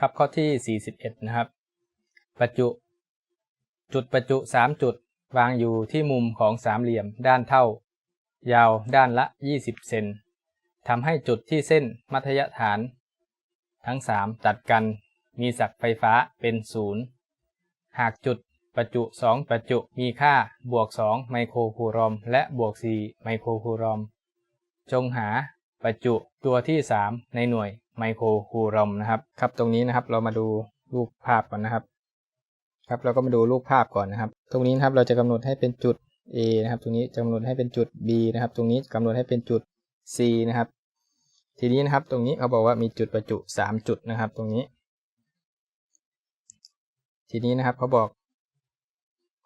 ครับข้อที่ 41 นะครับ ประจุ จุดประจุ 3 จุดวางอยู่ที่มุมของสามเหลี่ยมด้านเท่า ยาวด้านละ 20 เซนทำให้จุดที่เส้นมัธยฐาน ทั้ง 3 ตัดกันมีศักไฟฟ้าเป็นศูนย์หากจุดประจุ 2 ประจุมีค่าบวก 2 ไมโครคูลอม และบวก 4 ไมโครคูลอม จงหาประจุตัวที่ 3 ในหน่วย ไมโครคูลอมนะครับ ครับตรงนี้นะครับเรามาดูรูปภาพก่อนนะครับ ครับเราก็มาดูรูปภาพก่อนนะครับ ตรงนี้นะครับเราจะกำหนดให้เป็นจุด A นะครับ ตรงนี้จะกำหนดให้เป็นจุด B นะครับ ตรงนี้กำหนดให้เป็นจุด C นะครับ ทีนี้นะครับตรงนี้เขาบอกว่ามีจุดประจุ 3 จุดนะครับ ตรงนี้ ทีนี้นะครับเขาบอก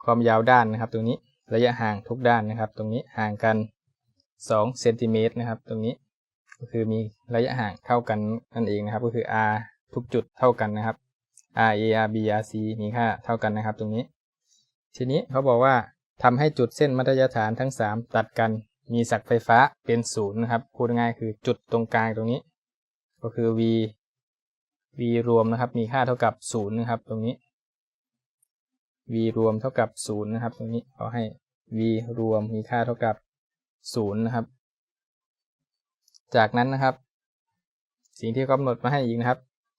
ความยาวด้านนะครับ ตรงนี้ระยะห่างทุกด้านนะครับ ตรงนี้ห่างกัน2เซนติเมตรนะครับ ตรงนี้ ก็คือมีระยะห่างเท่ากันนั่นเองนะครับ ก็คือ r ทุกจุดเท่ากันนะครับ r a r b r c มีค่าเท่ากันนะครับ ตรงนี้ ทีนี้เขาบอกว่าทำให้จุดเส้นมัธยฐานทั้ง 3 ตัดกันมีศักไฟฟ้าเป็นศูนย์นะครับพูดง่ายคือจุดตรงกลางตรงนี้ ก็คือ v v รวมนะครับ มีค่าเท่ากับ0นย์ะครับ ตรงนี้ v รวมเท่ากับ0นย์นะครับ ตรงนี้เขาให้ v รวมมีค่าเท่ากับ0นะครับ จากนั้นนะครับ สิ่งที่กำหนดมาให้อีกนะครับ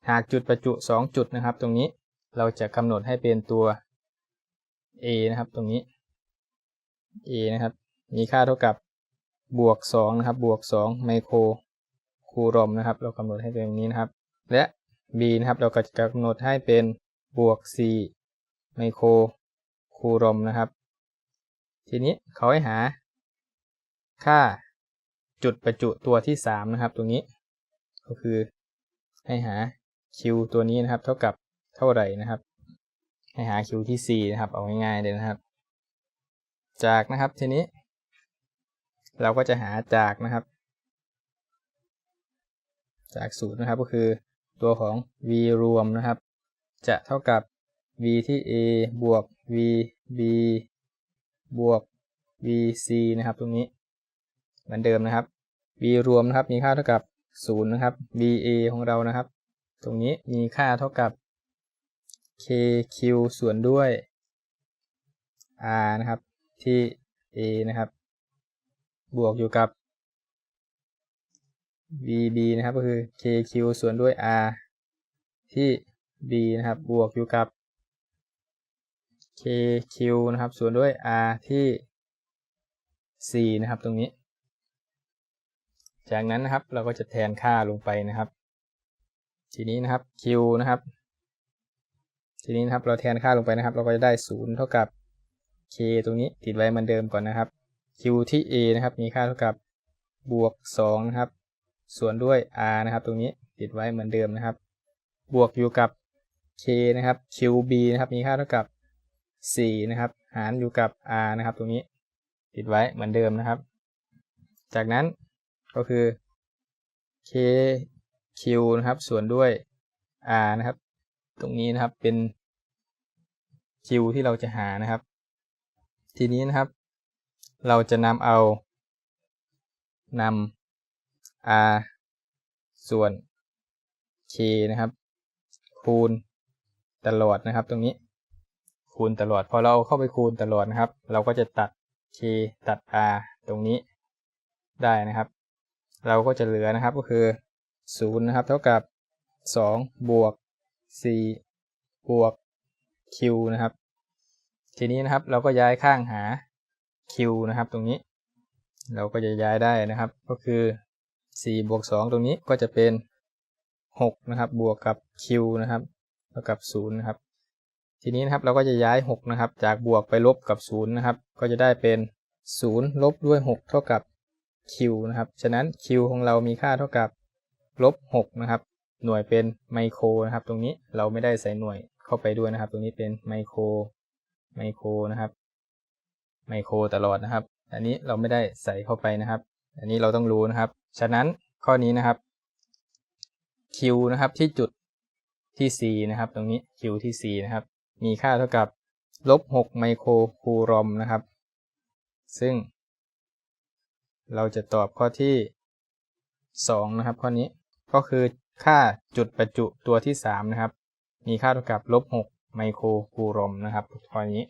หากจุดประจุ 2 จุดนะครับ ตรงนี้เราจะกำหนดให้เป็นตัว a นะครับ ตรงนี้ a นะครับ มีค่าเท่ากับบวก2นะครับ บวก 2 ไมโครคูลอมนะครับ เรากำหนดให้เป็นนี้นะครับ และ b นะครับ เราก็จะกำหนดให้เป็นบวก 4 ไมโครคูลอมนะครับ ทีนี้เขาให้หาค่า จุดประจุตัวที่ 3 นะครับ ตรงนี้ ก็คือให้หา q ตัวนี้นะครับ เท่ากับเท่าไหร่นะครับ ให้หา q ที่ 4 นะครับ เอาง่ายๆเลยนะครับ จากนะครับทีนี้ เราก็จะหาจากนะครับ จากสูตรนะครับก็คือตัวของ v รวมนะครับ จะเท่ากับ v ที่ a บวก v b บวก v c นะครับ ตรงนี้ มือนเดิมนะครับ v รวมนะครับมีค่าเท่ากับ0นะครับ v a ของเรานะครับ ตรงนี้มีค่าเท่ากับ k q ส่วนด้วย r นะครับที่ a นะครับ บวกอยู่กับ vb นะครับก็คือ kq ส่วนด้วย r ที่ b นะครับบวกอยู่กับ kq นะครับส่วนด้วย r ที่ c นะครับตรงนี้ จากนั้นนะครับเราก็จะแทนค่าลงไปนะครับ ทีนี้นะครับ q นะครับ ทีนี้นะครับเราแทนค่าลงไปนะครับ เราก็จะได้0เท่ากับ k ตรงนี้ติดไว้เหมือนเดิมก่อนนะครับ q ที่ a นะครับ มีค่าเท่ากับบวก2นะครับ ส่วนด้วย r นะครับ ตรงนี้ติดไว้เหมือนเดิมนะครับ บวกอยู่กับ k นะครับ qb นะครับ มีค่าเท่ากับ 4 นะครับ หารอยู่กับ r นะครับ ตรงนี้ติดไว้เหมือนเดิมนะครับ จากนั้น ก็คือ k q นะครับ ส่วนด้วย r นะครับ ตรงนี้นะครับเป็น q ที่เราจะหานะครับ ทีนี้นะครับ เราจะนำเอานำ r ส่วน k นะครับ คูณตลอดนะครับ ตรงนี้คูณตลอด พอเราเข้าไปคูณตลอดนะครับ เราก็จะตัด k ตัด r ตรงนี้ได้นะครับ เราก็จะเหลือนะครับก็คือ0นะครับเท่ากับ 2 บวก 4 บวก q นะครับ ทีนี้นะครับเราก็ย้ายข้างหา q นะครับตรงนี้ เราก็จะย้ายได้นะครับ ก็คือ 4 บวก 2 ตรงนี้ก็จะเป็น 6 นะครับ บวกกับ q นะครับเท่ากับ 0 นะครับ ทีนี้นะครับเราก็จะย้าย 6 นะครับ จากบวกไปลบกับ 0 นะครับ ก็จะได้เป็น 0 ลบด้วย 6 เท่ากับ q นะครับ ฉะนั้น q ของเรามีค่าเท่ากับลบ6นะครับ หน่วยเป็นไมโครนะครับ ตรงนี้เราไม่ได้ใส่หน่วยเข้าไปด้วยนะครับ ตรงนี้เป็นไมโคร ไมโครนะครับ ไมโครตลอดนะครับ อันนี้เราไม่ได้ใส่เข้าไปนะครับ อันนี้เราต้องรู้นะครับ ฉะนั้นข้อนี้นะครับ q นะครับที่จุดที่ c นะครับ ตรงนี้ q ที่ c นะครับ มีค่าเท่ากับลบ6ไมโครคูลอมนะครับ ซึ่ง เราจะตอบข้อที่ 2 นะครับ ข้อนี้ก็คือค่าจุดประจุตัวที่ 3 นะครับ มีค่าเท่ากับลบ6ไมโครคูลอมนะครับข้อนี้